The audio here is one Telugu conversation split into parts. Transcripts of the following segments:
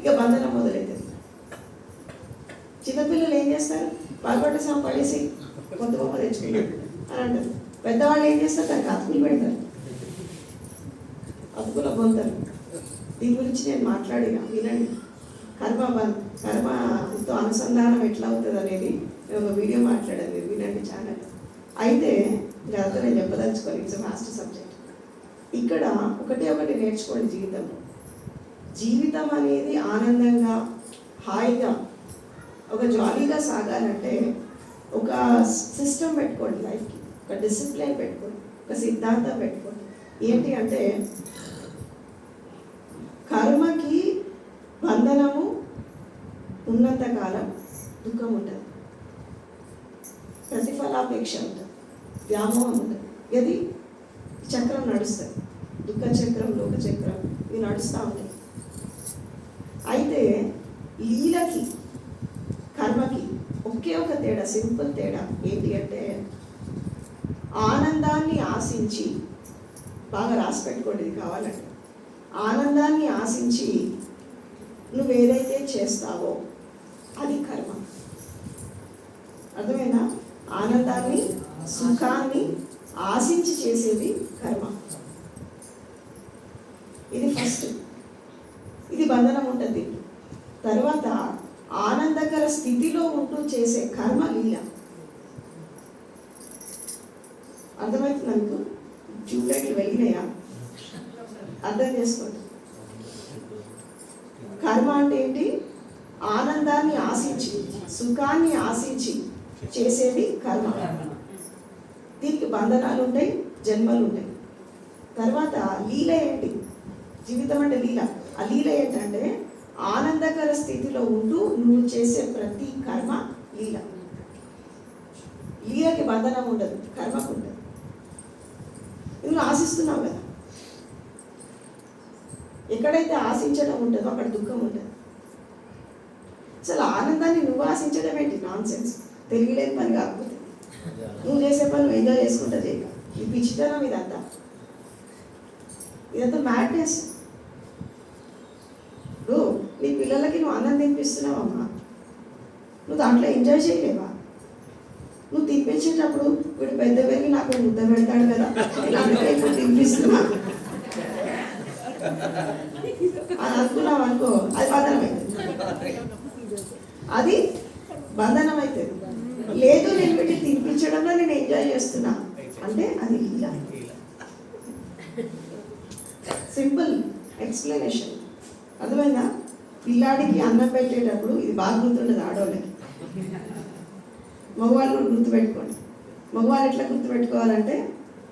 ఇక బంధనం మొదలైతే. చిన్నపిల్లలు ఏం చేస్తారు? బాగుపడ్డ సాం పడేసి కొంత బొమ్మ తెచ్చుకున్నారు అని అంటారు. పెద్దవాళ్ళు ఏం చేస్తారు? దానికి అతుకులు పెడతారు. అతుకుల పొందారు దీని గురించి నేను మాట్లాడిన వినండి. కర్మ కర్మతో అనుసంధానం ఎట్లా అవుతుంది అనేది నేను ఒక వీడియో మాట్లాడాను. మీరు వినండి ఛానల్. అయితే ఇదంతా నేను చెప్పదలుచుకోవాలి ఇట్స్ మాస్టర్ సబ్జెక్ట్ ఇక్కడ ఒకటే ఒకటి నేర్చుకోండి జీవితంలో. జీవితం అనేది ఆనందంగా హాయిగా ఒక జాలీగా సాగాలంటే ఒక సిస్టమ్ పెట్టుకోండి లైఫ్కి ఒక డిసిప్లిన్ పెట్టుకోండి ఒక సిద్ధాంతం పెట్టుకోండి. ఏంటి అంటే కర్మకి బంధనము ఉన్నంత కాలం దుఃఖం ఉంటుంది ప్రతిఫలాపేక్ష ఉంటుంది వ్యామోహం ఉంటుంది ఇది చక్రం నడుస్తుంది. దుఃఖ చక్రం లోక చక్రం ఇవి నడుస్తూ ఉంటాయి. అయితే లీలకి కర్మకి ఒకే ఒక తేడా సింపుల్ తేడా ఏంటి అంటే ఆనందాన్ని ఆశించి బాగా రాసి పెట్టుకోండి ఇది కావాలంటే. ఆనందాన్ని ఆశించి నువ్వు ఏదైతే చేస్తావో అది కర్మ. అర్థమైనా ఆనందాన్ని సుఖాన్ని ఆశించి చేసేది కర్మ ఇది ఫస్ట్ ఇది బంధనం ఉంటుంది తర్వాత ఆనందకర స్థితిలో ఉంటూ చేసే కర్మ లీల. అర్థమవుతుంది అనుకో ట్యూబ్లైట్లు వెలిగినాయా అర్థం చేసుకోండి. కర్మ అంటే ఏంటి? ఆనందాన్ని ఆశించి సుఖాన్ని ఆశించి చేసేది కర్మ. దీనికి బంధనాలు ఉంటాయి జన్మలు ఉంటాయి. తర్వాత లీల ఏంటి? జీవితం అంటే లీల. ఆ లీల ఏంటంటే ఆనందకర స్థితిలో ఉంటూ నువ్వు చేసే ప్రతి కర్మ లీల. లీలకి బంధనం ఉండదు కర్మకు ఉండదు. నువ్వు ఆశిస్తున్నావు కదా. ఎక్కడైతే ఆశించడం ఉంటుందో అక్కడ దుఃఖం ఉంటుంది అసలు ఆనందాన్ని నువ్వు ఆశించడం ఏంటి? నాన్ సెన్స్ తెలియలేని పని కాకపోతే. నువ్వు చేసే పని నువ్వు ఎంజాయ్ చేసుకుంటా చేయక. ఈ పిచ్చితనం ఇదంతా. ఇదంతా మ్యాడ్నెస్ ఇప్పుడు నీ పిల్లలకి నువ్వు అన్నం తినిపిస్తున్నావమ్మా. నువ్వు దాంట్లో ఎంజాయ్ చేయలేవా? నువ్వు తినిపించేటప్పుడు వీడు పెద్ద పెరిగి నాకు ముద్ద పెడతాడు కదా నేను అందుకే ఇప్పుడు తినిపిస్తున్నా? అనుకున్నావు అనుకో అది బంధనం అవుతుంది అది బంధనం అవుతుంది లేదు నేను వీటిని తినిపించడంలో నేను ఎంజాయ్ చేస్తున్నా. అంటే అది ఇలా సింపుల్ ఎక్స్ప్లెనేషన్ అర్థమైందా? పిల్లాడికి అన్నం పెట్టేటప్పుడు ఇది బాగా గుర్తుండదు ఆడవాళ్ళకి మగవాళ్ళు కూడా గుర్తుపెట్టుకోండి. మగవాళ్ళు ఎట్లా గుర్తుపెట్టుకోవాలంటే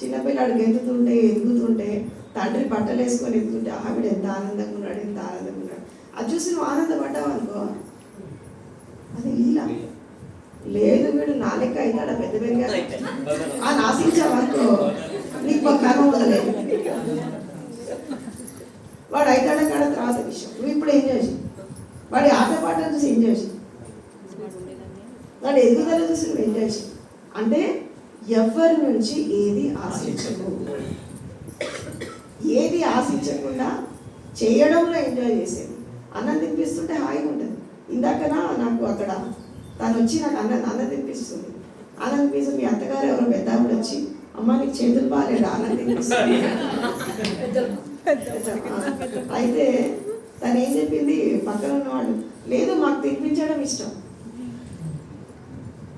చిన్నపిల్లాడు గెంతుతుంటే ఎదుగుతుంటే తండ్రి బట్టలు వేసుకొని ఎదుగుతుంటే ఆవిడ ఎంత ఆనందంగా ఉన్నాడు ఎంత ఆనందంగా ఉన్నాడు. అది చూసి నువ్వు ఆనందపడ్డావు అనుకో. అది ఇలా లేదు వీడు నా లెక్క పెద్ద పెద్ద పెరిగా అని ఆశించావు అనుకో. నీకు కర్మ వదలేదు వాడు అవుతాడా కాడ తర్వాత విషయం. నువ్వు ఇప్పుడు ఎంజాయ్ చేసి వాడి ఆటపాటలు చూసి ఎంజాయ్ చేసి వాడు ఎదుగుదల చూసి నువ్వు ఎంజాయ్ చేసి అంటే ఎవరి నుంచి ఏది ఆశించకు? ఏది ఆశించకుండా చేయడంలో ఎంజాయ్ చేసేది. అన్నం తినిపిస్తుంటే హాయిగా ఉంటుంది. ఇందాకనా నాకు అక్కడ తను వచ్చి నాకు అన్నం అన్నం తినిపిస్తుంది. అన్నం తినిపిస్తుంది మీ అత్తగారు ఎవరో పెద్ద వచ్చి అమ్మ నీకు చేతులు బాగాలేదు? అన్నం తినిపిస్తుంది. అయితే తను ఏం చెప్పింది? పక్కన ఉన్నవాళ్ళు లేదు మాకు తినిపించడం ఇష్టం.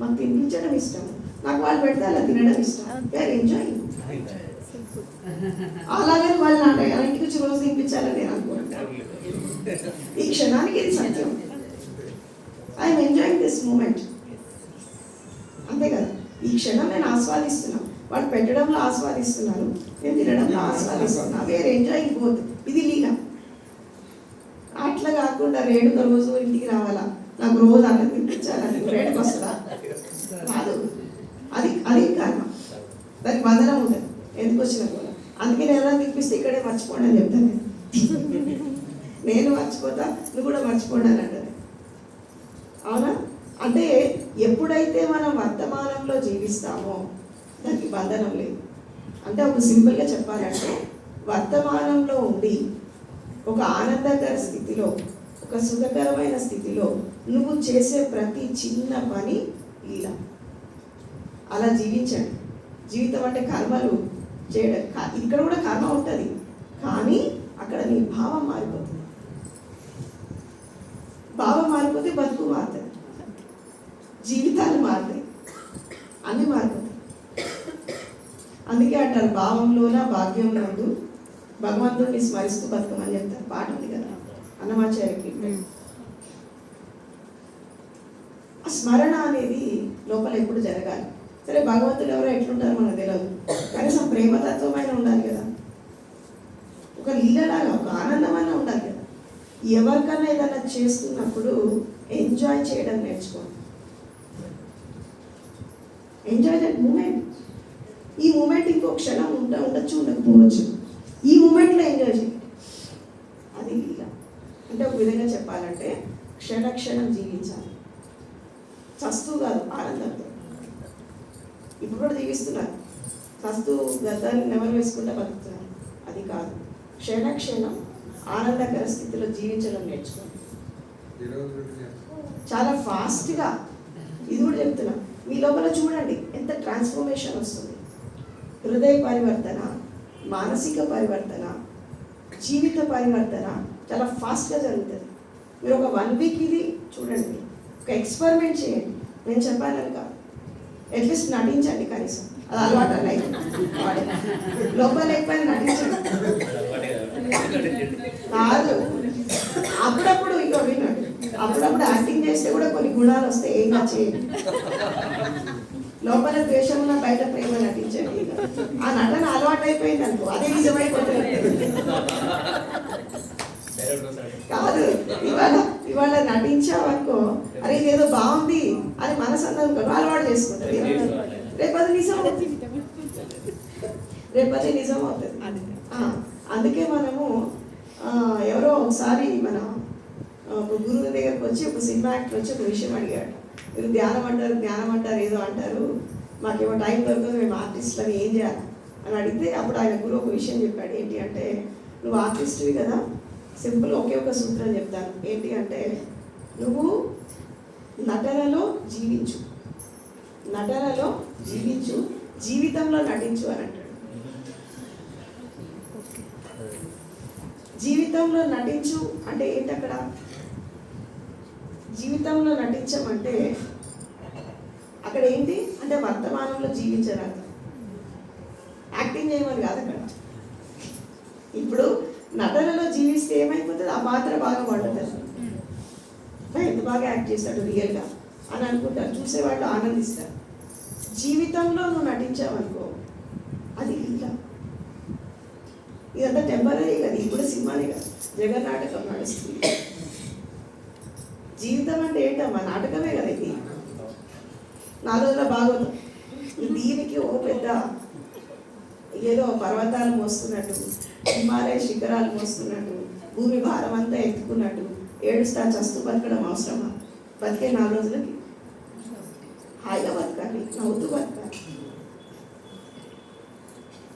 మాకు తినిపించడం ఇష్టం. నాకు వాళ్ళు పెడితే అలా తినడం ఇష్టం. వేర్ ఎంజాయ్ అలాగని వాళ్ళు నా నా ఇంటికి వచ్చి రోజు తినిపించాలని నేను అనుకుంటాను ఈ క్షణానికి ఇది సత్యం. ఐఎమ్ ఎంజాయింగ్ దిస్ మూమెంట్ అంతే కదా? ఈ క్షణం నేను ఆస్వాదిస్తున్నాను. వాళ్ళు పెట్టడంలో ఆస్వాదిస్తున్నారు నేను తినడంలో ఆస్వాదిస్తున్నా వేరే ఎంజాయింగ్ బోత్ ఇది లీల. అట్లా కాకుండా రేణుక రోజు ఇంటికి రావాలా? నాకు రోజు అన్నం తినిపించాలని రేణుకు వస్తుందా? కాదు అది అది కారణం దానికి బంధనం ఉంటుంది ఎందుకు వచ్చినా కూడా. అందుకే నేను ఎలా తినిపిస్తే ఇక్కడే మర్చిపోండి అని చెప్తాను నేను. మర్చిపోతా నువ్వు కూడా మర్చిపోండి అని అంటారు అవునా? అంటే ఎప్పుడైతే మనం వర్తమానంలో జీవిస్తామో దానికి బంధనం లేదు. అంటే ఒక సింపుల్గా చెప్పాలంటే వర్తమానంలో ఉండి ఒక ఆనందకర స్థితిలో ఒక సుఖకరమైన స్థితిలో నువ్వు చేసే ప్రతి చిన్న పని లీల అలా జీవించండి. జీవితం అంటే కర్మలు చేయడం ఇక్కడ కూడా కర్మ ఉంటుంది కానీ అక్కడ నీ భావం మారిపోతుంది. భావం మారిపోతే బతుకు మారుతుంది జీవితాలు మారుతాయి అన్నీ మారిపోతాయి అందుకే అంటారు భావంలోన భాగ్యం నందు భగవంతుడిని స్మరిస్తూ బతుకమని చెప్తారు. పాట ఉంది కదా అన్నమాచార్యకి. ఆ స్మరణ అనేది లోపల ఎప్పుడు జరగాలి. సరే భగవంతుడు ఎవరో ఎట్లుంటారో మనకు తెలియదు కనీసం ప్రేమతత్వమైన ఉండాలి కదా. ఒక లీలలాగా ఒక ఆనందమైన ఉండాలి కదా. ఎవరికైనా ఏదైనా చేస్తున్నప్పుడు ఎంజాయ్ చేయడం నేర్చుకోండి ఎంజాయ్ దట్ మూమెంట్ ఈ మూమెంట్ ఇంకో క్షణం ఉండ ఉండొచ్చు ఉండకపోవచ్చు. ఈ మూమెంట్లో ఎంజాయ్ చేయండి అది లీల అంటే ఒక విధంగా చెప్పాలంటే క్షణ క్షణం జీవించాలి. చస్తూ కాదు ఆనందంతో ఇప్పుడు కూడా జీవిస్తున్నారు. చస్తూ గద్దాన్ని నెమరు వేసుకుంటే బతుకుతున్నారు. అది కాదు. క్షణ క్షణం ఆనందకర స్థితిలో జీవించడం నేర్చుకోండి. చాలా ఫాస్ట్గా ఇది కూడా చెప్తున్నా. మీ లోపల చూడండి ఎంత ట్రాన్స్ఫర్మేషన్ వస్తుంది. హృదయ పరివర్తన మానసిక పరివర్తన జీవిత పరివర్తన చాలా ఫాస్ట్గా జరుగుతుంది. మీరు ఒక వన్ వీక్ ఇది చూడండి ఒక ఎక్స్పెరిమెంట్ చేయండి. నేను చెప్పాను కాదు. అట్లీస్ట్ నటించండి కనీసం. అది అలవాటు అన్నయ్య లోపల లేకపోయినా నటించండి. కాదు. అప్పుడప్పుడు ఇక వినండి అప్పుడప్పుడు యాక్టింగ్ చేస్తే కూడా కొన్ని గుణాలు వస్తాయి. ఏం చేయండి లోపల ద్వేషం ఉన్న బయట ప్రేమ నటించండి. ఆ నటన అలవాటు అయిపోయింది అనుకో అదే నిజమైపోతుంది. కాదు ఇవాళ ఇవాళ నటించావనుకో అరే ఇదేదో బాగుంది అని మనసు అందరూ అలవాటు చేసుకుంటుంది. రేపు అది నిజం అవుతుంది. రేపు అది నిజం అవుతుంది. అందుకే మనము ఎవరో ఒకసారి మన ఒక గురువు దగ్గరకు వచ్చి ఒక సినిమా యాక్టర్ వచ్చి ఒక విషయం అడిగాడు. మీరు ధ్యానం అంటారు జ్ఞానం అంటారు ఏదో అంటారు. మాకేమో టైం దొరకదు మేము ఆర్టిస్టులని ఏం చేయాలి? అని అడిగితే అప్పుడు ఆయన గురువు ఒక విషయం చెప్పాడు. ఏంటి అంటే నువ్వు ఆర్టిస్ట్వి కదా? సింపుల్ ఒకే ఒక సూత్రం చెప్తాను. ఏంటి అంటే నువ్వు నటనలో జీవించు. నటనలో జీవించు. జీవితంలో నటించు అని అంటాడు. జీవితంలో నటించు అంటే ఏంటి అక్కడ? జీవితంలో నటించమంటే అక్కడ ఏంటి? అంటే వర్తమానంలో జీవించరాదు యాక్టింగ్ చేయమని కాదు అక్కడ. ఇప్పుడు నటనలో జీవిస్తే ఏమైపోతుంది? ఆ పాత్ర బాగా పండుతుంది ఎంత బాగా యాక్ట్ చేశాడు రియల్గా? అని అనుకుంటారు. చూసేవాళ్ళు ఆనందిస్తారు. జీవితంలో నువ్వు నటించావనుకో అది లీల ఇదంతా టెంపరీ కదా. ఇప్పుడు సినిమానే కదా. జగన్నాటకం నడుస్తుంది. జీవితం అంటే ఏంటమ్మా నాటకమే కదా ఇది. నాలుగు రోజుల భాగవతం దీనికి ఓ పెద్ద ఏదో పర్వతాలు మోస్తున్నట్టు హిమాలయ శిఖరాలు మోస్తున్నట్టు భూమి భారం అంతా ఎత్తుకున్నట్టు ఏడుస్తా చస్తూ బతకడం అవసరమా? బతికే నాలుగు రోజులకి. హాయిగా బతకాలి నవ్వుతూ బతకాలి.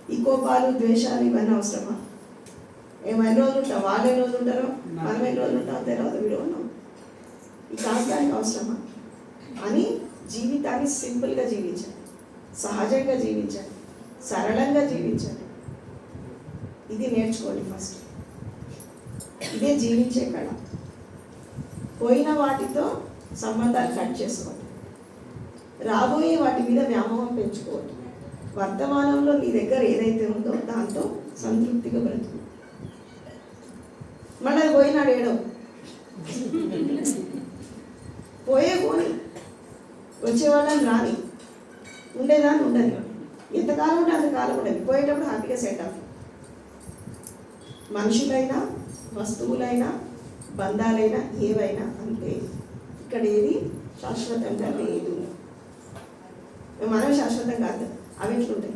ఈ కోపాలు ద్వేషాలు ఇవన్నీ అవసరమా? ఏమో ఎన్ని రోజులు ఉంటాం వాళ్ళు ఎన్ని రోజులు ఉంటారో? మనం ఎన్ని రోజులు ఉంటాం తెలియదు వీడు ఉన్నాం ఈ కాస్తానికి అవసరమా? అని జీవితాన్ని సింపుల్గా జీవించాలి సహజంగా జీవించాలి సరళంగా జీవించాలి ఇది నేర్చుకోండి ఫస్ట్. ఇదే జీవించే కళ. పోయిన వాటితో సంబంధాలు కట్ చేసుకోండి. రాబోయే వాటి మీద వ్యామోహం పెంచుకోవద్దు వర్తమానంలో నీ దగ్గర ఏదైతే ఉందో దాంతో సంతృప్తిగా బ్రతుకు. మళ్ళీ అది పోయినాడు ఏడో? పోయే పోని. వచ్చేవాళ్ళని రాని. ఉండేదాన్ని ఉండదు. ఎంతకాలం ఉంటే అంతకాలం ఉండదు. పోయేటప్పుడు హ్యాపీగా సెట్ అవ్వ. మనుషులైనా వస్తువులైనా బంధాలైనా ఏవైనా అంతే. ఇక్కడ ఏది శాశ్వతంగా లేదు మనం శాశ్వతం కాదు. అవి ఎట్లుంటాయి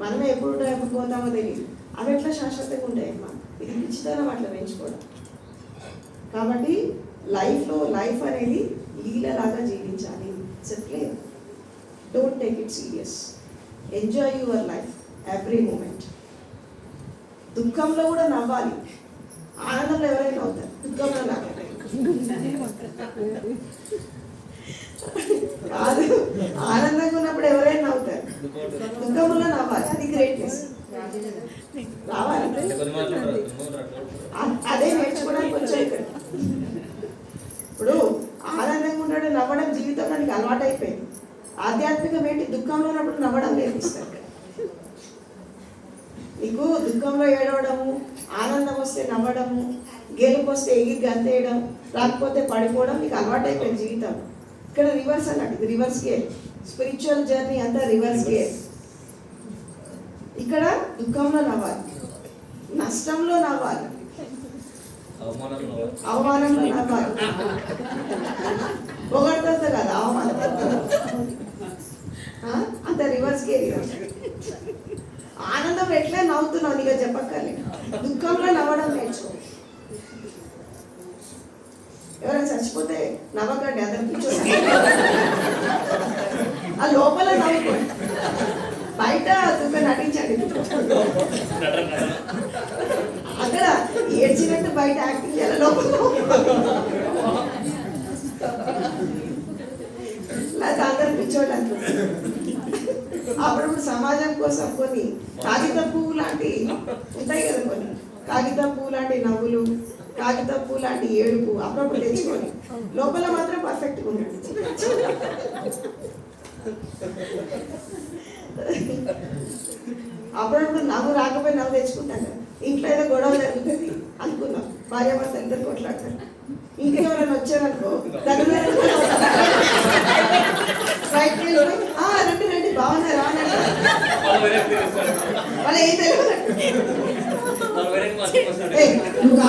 మనమే ఎప్పుడు ఉంటాం, ఎప్పుడు పోతామో తెలియదు. అవి ఎట్లా శాశ్వతంగా ఉంటాయమ్మా? ఇది పిచ్చితనం అట్లా పెంచుకోవడం. కాబట్టి లైఫ్లో లైఫ్ అనేది లీలలాగా జీవించాలి. సెట్లే don't take it serious enjoy your life every moment దుఃఖంలో కూడా నవ్వాలి. ఆనందంలో ఎవరైనా నవ్వుతారు దుఃఖంలో నవ్వాలి కాదు. ఆనందంగా ఉన్నప్పుడు ఎవరైనా నవ్వుతారు? దుఃఖంలో నవ్వాలి. అది గ్రేట్నెస్ రావాలి. అదే నేర్చుకోవడానికి వచ్చాయి ఇక్కడ. ఇప్పుడు ఆనందంగా ఉండడం నవ్వడం జీవితంలో అలవాటు అయిపోయింది ఆధ్యాత్మికం ఏంటి? దుఃఖంలో ఉన్నప్పుడు నవ్వడం నేర్పిస్తాడు నీకు దుఃఖంలో ఏడవడము ఆనందం వస్తే నవ్వడము గెలుపు వస్తే ఎగిరి గంతేయడం రాకపోతే పడిపోవడం నీకు అలవాటు అయిపోయింది జీవితం ఇక్కడ రివర్స్ అన్నట్టు ఇది రివర్స్ గేర్ స్పిరిచువల్ జర్నీ అంతా రివర్స్ గేర్ ఇక్కడ దుఃఖంలో నవ్వాలి. నష్టంలో నవ్వాలి. అవమానంలో నవ్వాలి కదా అవమానం ఆ? అంత రివర్స్ గేర్ ఆనందం ఎట్లా నవ్వుతున్నావు నీకు చెప్పక్కర్లే దుఃఖంలో నవ్వడం నేర్చుకో. ఎవరైనా చచ్చిపోతే నవ్వకండి అతను కూర్చోండి ఆ లోపల నవ్వుకోండి బయట దుఃఖం నటించండి అక్కడ ఏడ్చినట్టు బయట యాక్టింగ్ చేయాలి లేదా అందరు అప్పుడప్పుడు సమాజం కోసం కొన్ని కాగిత పువ్వు లాంటి ఉంటాయి కదా కొన్ని కాగిత పువ్వు లాంటి నవ్వులు కాగిత పువ్వు లాంటి ఏడుపు అప్పుడప్పుడు తెచ్చుకొని లోపల మాత్రం పర్ఫెక్ట్గా ఉన్నాడు అప్పుడప్పుడు నవ్వు రాకపోయి నవ్వు తెచ్చుకుంటాను ఇంట్లో అనుకున్నాం భార్య భర్త ఇద్దరు కొట్లాడతారు ఇంటికి ఎవరైనా వచ్చారనుకో బయటకు వెళ్ళిపోయి "ఆ, రండి రండి బాగున్నారా. వాళ్ళు ఏం తెలియదు. నువ్వు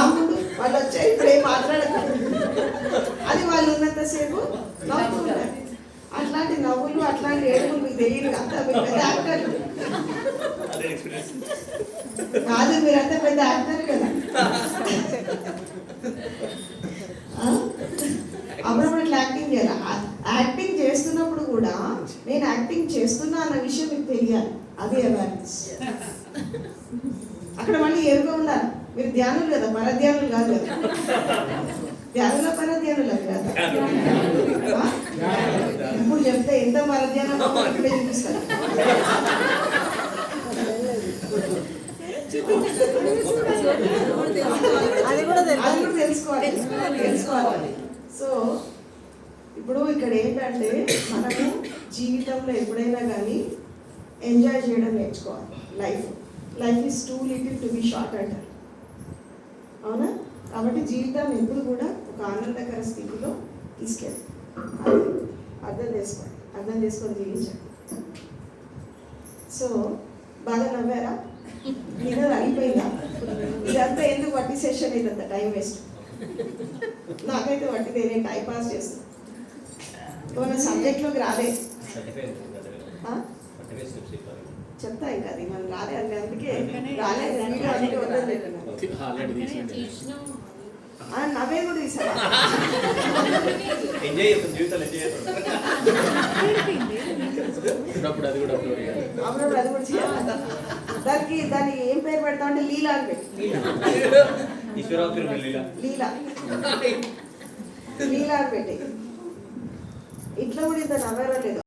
వాళ్ళు వచ్చాయి ఇప్పుడు ఏం మాట్లాడకు. అది వాళ్ళు ఉన్నంతసేపు నవ్వుతూ ఉంటారు. అట్లాంటి నవ్వులు అట్లాంటి ఏడుపులు మీకు తెలియదు అంతా మీరు పెద్ద యాక్టర్లు కాదు మీరంతా పెద్ద యాక్టర్ కదా ఆ? అప్పుడప్పుడు ఇట్లా యాక్టింగ్ చేయాలి ఆ- యాక్టింగ్ చేస్తున్నప్పుడు కూడా నేను యాక్టింగ్ చేస్తున్నా అన్న విషయం మీకు తెలియాలి. అది అవేర్నెస్ అక్కడ మళ్ళీ ఎరుక ఉండాలి. మీరు ధ్యానులు కదా పరధ్యానులు కాదు కదా. ధ్యానుల పరధ్యానులు అది కదా? ఇప్పుడు చెప్తే ఎంత పరధ్యానం ఇప్పుడే చూపిస్తారు. అది కూడా తెలుసుకోవాలి. తెలుసుకోవాలి. సో ఇప్పుడు ఇక్కడ ఏంటంటే మనము జీవితంలో ఎప్పుడైనా కానీ ఎంజాయ్ చేయడం నేర్చుకోవాలి. Life life is too little to be short అంటారు అవునా? కాబట్టి జీవితాన్ని ఎప్పుడు కూడా ఒక ఆనందకర స్థితిలో తీసుకెళ్ళి అది అర్థం చేసుకోండి అర్థం చేసుకొని జీవించండి. సో బాగా నవ్వారా? మీద అయిపోయిందా? ఇదంతా ఎందుకు వట్టి సెషన్ ఇదంతా టైం వేస్ట్ నాకైతే వట్టి నేను టైం పాస్ చేస్తాను ఏమైనా సబ్జెక్ట్లోకి రాలే. ఆ? చెప్తా ఇంకా అది మనం అందుకే రాలేదు వీడియో అందుకే నవ్వే కూడా తీసావా? ఎంజాయ్ చేస్తాం జీవితాలు ఎంజాయ్ చేస్తాం. అప్పుడప్పుడు అది కూడా అప్లోడ్ చేయాలి. అప్పుడప్పుడు అది కూడా చేయాలి. దానికి దాన్ని ఏం పేరు పెడతాం అంటే లీలా అని పెట్టి. లీల. లీలా. లీలా అని పెట్టి. ఇట్లా కూడా ఇంత నవ్వారో లేదో.